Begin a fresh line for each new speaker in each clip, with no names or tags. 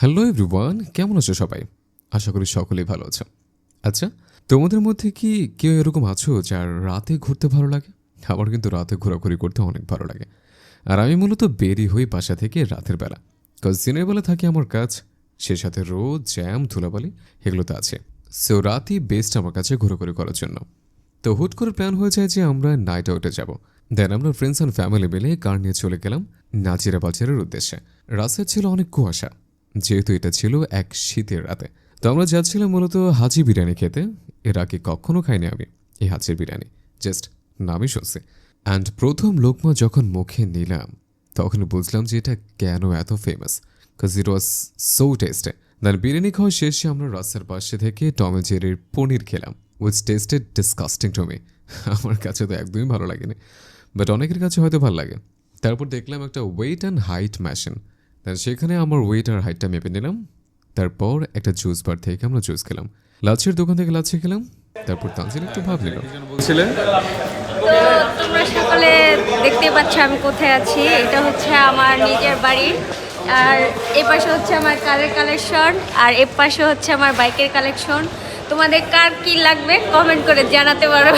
Hello everyone, কেমন আছো সবাই? আশা করি সকলেই ভালো আছো। আচ্ছা তোমাদের মধ্যে কি কেউ এরকম আছো যার রাতে ঘুরতে ভালো লাগে? আমার কিন্তু রাতে ঘোরাঘুরি করতে অনেক ভালো লাগে। আর আমি মূলত বেরি হই বাসা থেকে রাতের বেলা। কজ দিনের বেলা থাকে আমার কাজ সে সাথে রোদ, জ্যাম, ধুলাবালি এগুলো তো আছে। সো রাতই বেস্ট আমার কাছে ঘোরাঘুরি করার জন্য। তো হুট করে প্ল্যান হয়ে যায় যে আমরা নাইট আউটে যাব। দেন আমরা ফ্রেন্ডস অ্যান্ড ফ্যামিলি মিলে কার নিয়ে চলে গেলাম নাজিরা বাজারের উদ্দেশ্যে। রাস্তায় ছিল অনেক কুয়াশা। যেহেতু এটা ছিল এক শীতের রাতে। তো আমরা যাচ্ছিলাম মূলত হাজি বিরিয়ানি খেতে। এর আগে কখনো খাইনি আমি এই হাজির বিরিয়ানি, জাস্ট নামই শুনছি। অ্যান্ড প্রথম লোকমা যখন মুখে নিলাম, তখন বুঝলাম যে এটা কেন এত famous cause it was so tasty then biryani খাওয়া শেষে আমরা রাস্তার পাশে থেকে টমে জেরির পনির খেলাম which tasted disgusting to me আমার কাছে তো একদমই ভালো লাগেনি বাট অনেকের কাছে হয়তো ভালো লাগে। তারপর দেখলাম একটা weight and height machine then সেখানে আমার ওয়েট আর হাইটটা মেপে নিলাম। তারপর একটা জুস বার থেকে আমরা জুস খেলাম। লাচ্ছির দোকান থেকে লাচ্ছি খেলাম। তারপর তানজিল একটু ভাব নিল।
তোমরা সকলে দেখতে পাচ্ছ আমি কোথায় আছি। এটা হচ্ছে আমার নিজের বাড়ি। আর এ পাশে হচ্ছে আমার কারের কালেকশন আর এ পাশে হচ্ছে আমার বাইকের কালেকশন তোমাদের কার কি লাগবে কমেন্ট করে জানাতে পারো।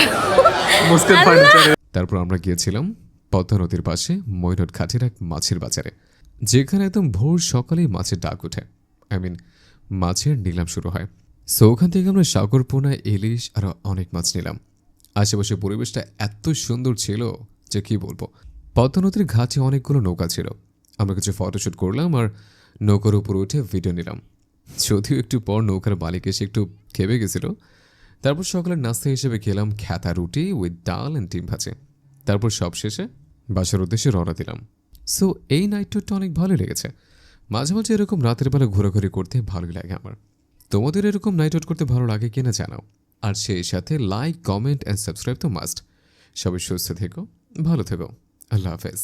তারপর আমরা গিয়েছিলাম পদ্মা নদীর পাশে ময়নট ঘাটের এক মাছের বাজারে। যেখানে একদম ভোর সকালেই মাছের ডাক ওঠে। আই মিন মাছের নিলাম শুরু হয়। সো ওখান থেকে আমরা সাগর পোনা ইলিশ আর অনেক মাছ নিলাম। আশেপাশে পরিবেশটা এত সুন্দর ছিল যে কি বলব? পদ্মা নদীর ঘাটে অনেকগুলো নৌকা ছিল। আমরা কিছু ফটোশ্যুট করলাম আর নৌকার উপর উঠে ভিডিও নিলাম। যদিও একটু পর নৌকার মালিক এসে একটু খেপে গেছিল। তারপর সকালের নাস্তা হিসেবে খেলাম খ্যাতা রুটি উইথ ডাল অ্যান্ড ডিম ভাজে। তারপর সব শেষে বাসার উদ্দেশ্যে রওনা দিলাম। সো এই নাইট ট্যুরটা অনেক ভালো লেগেছে। মাঝে মাঝে এরকম রাতের বেলা ঘোরাঘুরি করতে ভালোই লাগে আমার। তোমাদের এরকম নাইট আউট করতে ভালো লাগে কিনা জানাও। আর সেই সাথে লাইক কমেন্ট অ্যান্ড সাবস্ক্রাইব তো মাস্ট সবাই সুস্থ থেকো, ভালো থেকো। আল্লাহ হাফেজ।